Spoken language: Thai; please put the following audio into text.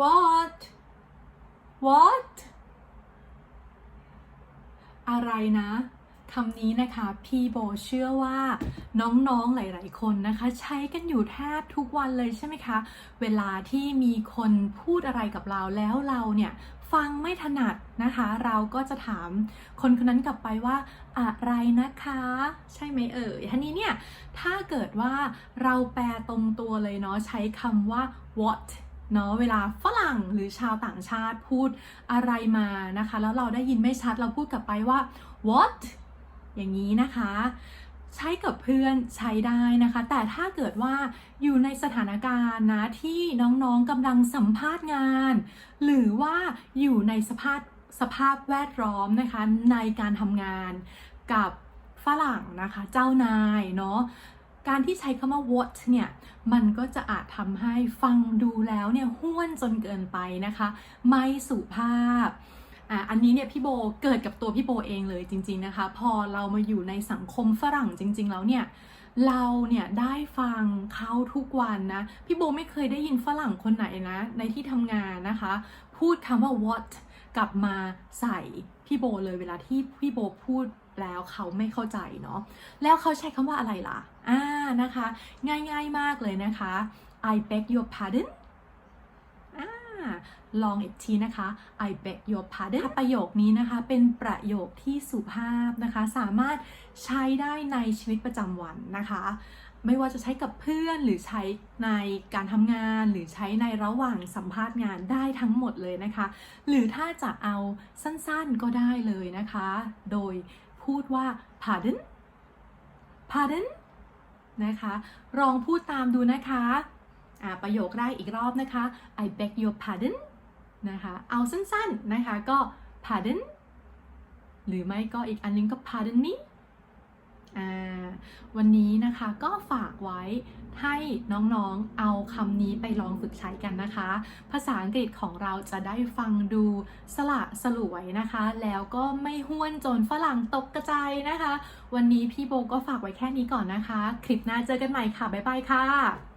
what what อะไรนะคำนี้นะคะพี่โบเชื่อว่าน้องๆหลาย ๆ คนนะคะ ใช้กันอยู่แทบทุกวันเลยใช่ไหมคะ เวลาที่มีคนพูดอะไรกับเราแล้วเราเนี่ยฟังไม่ถนัดนะคะ เราก็จะถามคนคนนั้นกลับไปว่าอะไรนะคะ ใช่ไหมเอ่ยทีนี้เนี่ยถ้าเกิดว่าเราแปลตรงตัวเลยเนาะใช้คำว่า what เนาะเวลาฝรั่งหรือชาวต่างชาติพูดอะไรมานะคะ แล้วเราได้ยินไม่ชัดเราพูดกลับไปว่า what อย่างนี้นะคะ ใช้กับเพื่อนใช้ได้นะคะ แต่ถ้าเกิดว่าอยู่ในสถานการณ์นะที่น้องๆกำลังสัมภาษณ์งาน หรือว่าอยู่ในสภาพสภาพแวดล้อมนะคะในการทำงานกับฝรั่งนะคะ เจ้านายเนาะ การที่ใช้คำว่า what เนี่ย มันก็จะอาจทำให้ฟังดูแล้วเนี่ยห้วนจนเกินไปนะคะ ไม่สุภาพอ,อันนี้เนี่ยพี่โบเกิดกับตัวพี่โบเองเลยจริง ๆนะคะ พอเรามาอยู่ในสังคมฝรั่งจริง ๆ แล้วเนี่ยเราเนี่ยได้ฟังเขาทุกวันนะ พี่โบไม่เคยได้ยินฝรั่งคนไหนนะ ในที่ทำงานนะคะ พูดคำว่า what กลับมาใส่พี่โบเลยเวลาที่พี่โบพูด แล้วเขาไม่เข้าใจเนาะแล้วเขาใช้คำว่าอะไรล่ะอ่านะคะ ง่ายๆมากเลยนะคะ I beg your pardon อ่าลองอีกทีนะคะ I beg your pardon ประโยคนี้นะคะ เป็นประโยคที่สุภาพนะคะ สามารถใช้ได้ในชีวิตประจำวันนะคะ ไม่ว่าจะใช้กับเพื่อนหรือใช้ในการทำงานหรือใช้ในระหว่างสัมภาษณ์งานได้ทั้งหมดเลยนะคะ หรือถ้าจะเอาสั้นๆก็ได้เลยนะคะ โดย พูดว่า pardon pardon นะคะลองพูดตามดูนะคะอ่าประโยคแรกอีกรอบนะคะ I beg your pardon นะคะเอาสั้นๆนะคะก็ pardon หรือไม่ก็อีกอันนึงก็ pardon me วันนี้นะคะก็ฝากไว้ให้น้องๆ เอาคำนี้ไปลองฝึกใช้กันนะคะ ภาษาอังกฤษของเราจะได้ฟังดูสละสลวยนะคะ แล้วก็ไม่ห้วนจนฝรั่งตกกระจายนะคะ วันนี้พี่โบก็ฝากไว้แค่นี้ก่อนนะคะ คลิปหน้าเจอกันใหม่ค่ะ บ๊ายบายค่ะ